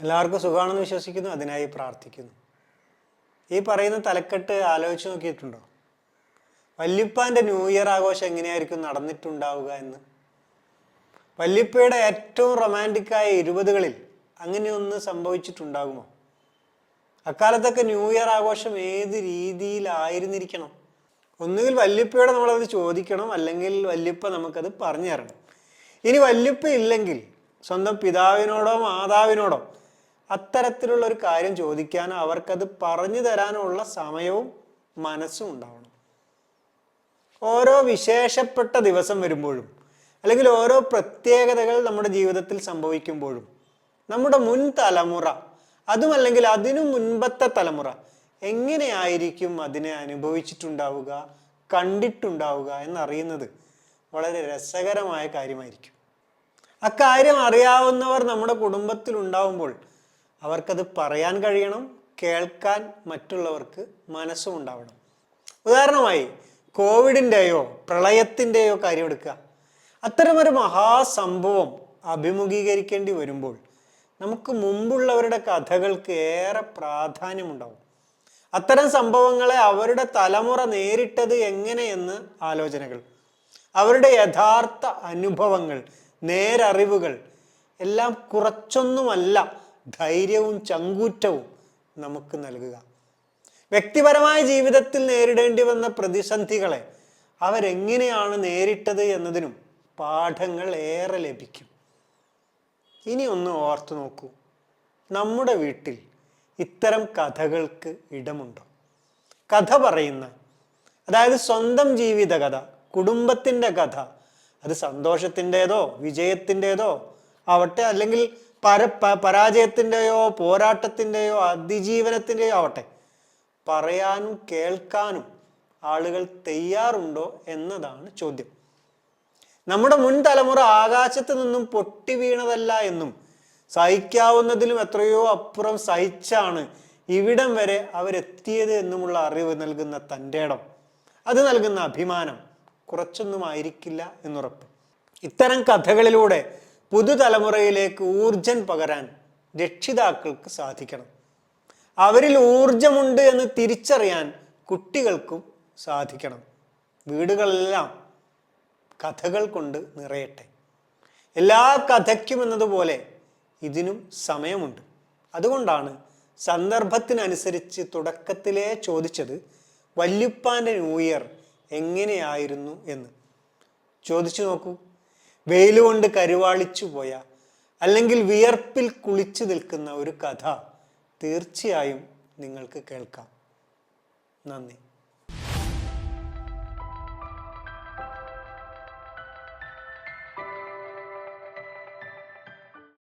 എല്ലാവർക്കും സുഖമാണെന്ന് വിശ്വസിക്കുന്നു അതിനായി പ്രാർത്ഥിക്കുന്നു. ഈ പറയുന്ന തലക്കെട്ട് ആലോചിച്ച് നോക്കിയിട്ടുണ്ടോ? വല്യപ്പാന്റെ ന്യൂ ഇയർ ആഘോഷം എങ്ങനെയായിരിക്കും നടന്നിട്ടുണ്ടാവുക എന്ന്? വല്യപ്പയുടെ ഏറ്റവും റൊമാന്റിക്കായ ഇരുപതുകളിൽ അങ്ങനെയൊന്ന് സംഭവിച്ചിട്ടുണ്ടാകുമോ? അക്കാലത്തൊക്കെ ന്യൂ ഇയർ ആഘോഷം ഏത് രീതിയിലായിരുന്നിരിക്കണം? ഒന്നുകിൽ വല്യപ്പയുടെ നമ്മളത് ചോദിക്കണം അല്ലെങ്കിൽ വല്യപ്പ നമുക്കത് പറഞ്ഞു തരണം ഇനി വല്യപ്പ ഇല്ലെങ്കിൽ സ്വന്തം പിതാവിനോടോ മാതാവിനോടോ അത്തരത്തിലുള്ള ഒരു കാര്യം ചോദിക്കാൻ അവർക്കത് പറഞ്ഞു തരാനുള്ള സമയവും മനസ്സും ഉണ്ടാവണം. ഓരോ വിശേഷപ്പെട്ട ദിവസം വരുമ്പോഴും അല്ലെങ്കിൽ ഓരോ പ്രത്യേകതകൾ നമ്മുടെ ജീവിതത്തിൽ സംഭവിക്കുമ്പോഴും നമ്മുടെ മുൻ തലമുറ അതുമല്ലെങ്കിൽ അതിനു മുൻപത്തെ തലമുറ എങ്ങനെയായിരിക്കും അതിനെ അനുഭവിച്ചിട്ടുണ്ടാവുക കണ്ടിട്ടുണ്ടാവുക എന്നറിയുന്നത് വളരെ രസകരമായ കാര്യമായിരിക്കും. അക്കാര്യം അറിയാവുന്നവർ നമ്മുടെ കുടുംബത്തിൽ ഉണ്ടാവുമ്പോൾ അവർക്കത് പറയാൻ കഴിയണം കേൾക്കാൻ മറ്റുള്ളവർക്ക് മനസ്സും ഉണ്ടാവണം. ഉദാഹരണമായി കോവിഡിന്റെയോ പ്രളയത്തിന്റെയോ കാര്യം എടുക്കുക. അത്തരമൊരു മഹാസംഭവം അഭിമുഖീകരിക്കേണ്ടി വരുമ്പോൾ നമുക്ക് മുമ്പുള്ളവരുടെ കഥകൾക്ക് ഏറെ പ്രാധാന്യമുണ്ടാവും. അത്തരം സംഭവങ്ങളെ അവരുടെ തലമുറ നേരിട്ടത് എങ്ങനെയെന്ന് ആലോചനകൾ. അവരുടെ യഥാർത്ഥ അനുഭവങ്ങൾ നേരറിവുകൾ എല്ലാം കുറച്ചൊന്നുമല്ല ധൈര്യവും ചങ്കൂറ്റവും നമുക്ക് നൽകുക. വ്യക്തിപരമായ ജീവിതത്തിൽ നേരിടേണ്ടി വന്ന പ്രതിസന്ധികളെ അവരെങ്ങനെയാണ് നേരിട്ടത് എന്നതിനും പാഠങ്ങൾ ഏറെ ലഭിക്കും. ഇനി ഒന്ന് ഓർത്തു നോക്കൂ. നമ്മുടെ വീട്ടിൽ ഇത്തരം കഥകൾക്ക് ഇടമുണ്ടോ? കഥ പറയുന്ന അതായത് സ്വന്തം ജീവിത കഥ കുടുംബത്തിന്റെ കഥ അത് സന്തോഷത്തിന്റെതോ വിജയത്തിന്റെതോ ആവട്ടെ അല്ലെങ്കിൽ പര പരാജയത്തിന്റെയോ പോരാട്ടത്തിന്റെയോ അതിജീവനത്തിന്റെയോ ആവട്ടെ പറയാനും കേൾക്കാനും ആളുകൾ തയ്യാറുണ്ടോ എന്നതാണ് ചോദ്യം. നമ്മുടെ മുൻ തലമുറ ആകാശത്ത് നിന്നും പൊട്ടി വീണതല്ല എന്നും സഹിക്കാവുന്നതിലും എത്രയോ അപ്പുറം സഹിച്ചാണ് ഇവിടം വരെ അവരെത്തിയത് എന്നുമുള്ള അറിവ് നൽകുന്ന തന്റെ ഇടം. അത് നൽകുന്ന അഭിമാനം കുറച്ചൊന്നും ആയിരിക്കില്ല എന്നുറപ്പ്. ഇത്തരം കഥകളിലൂടെ പുതുതലമുറയിലേക്ക് ഊർജം പകരാൻ രക്ഷിതാക്കൾക്ക് സാധിക്കണം. അവരിൽ ഊർജമുണ്ട് എന്ന് തിരിച്ചറിയാൻ കുട്ടികൾക്കും സാധിക്കണം. വീടുകളെല്ലാം കഥകൾ കൊണ്ട് നിറയട്ടെ. എല്ലാ കഥയ്ക്കും എന്നതുപോലെ ഇതിനും സമയമുണ്ട്. അതുകൊണ്ടാണ് സന്ദർഭത്തിനനുസരിച്ച് തുടക്കത്തിലേ ചോദിച്ചത് വല്യുപ്പാന്റെ ന്യൂ ഇയർ എങ്ങനെയായിരുന്നു? എന്ന്. ചോദിച്ചു നോക്കൂ. വെയിലുകൊണ്ട് കരുവാളിച്ചു പോയ അല്ലെങ്കിൽ വിയർപ്പിൽ കുളിച്ചു നിൽക്കുന്ന ഒരു കഥ തീർച്ചയായും നിങ്ങൾക്ക് കേൾക്കാം. നന്ദി.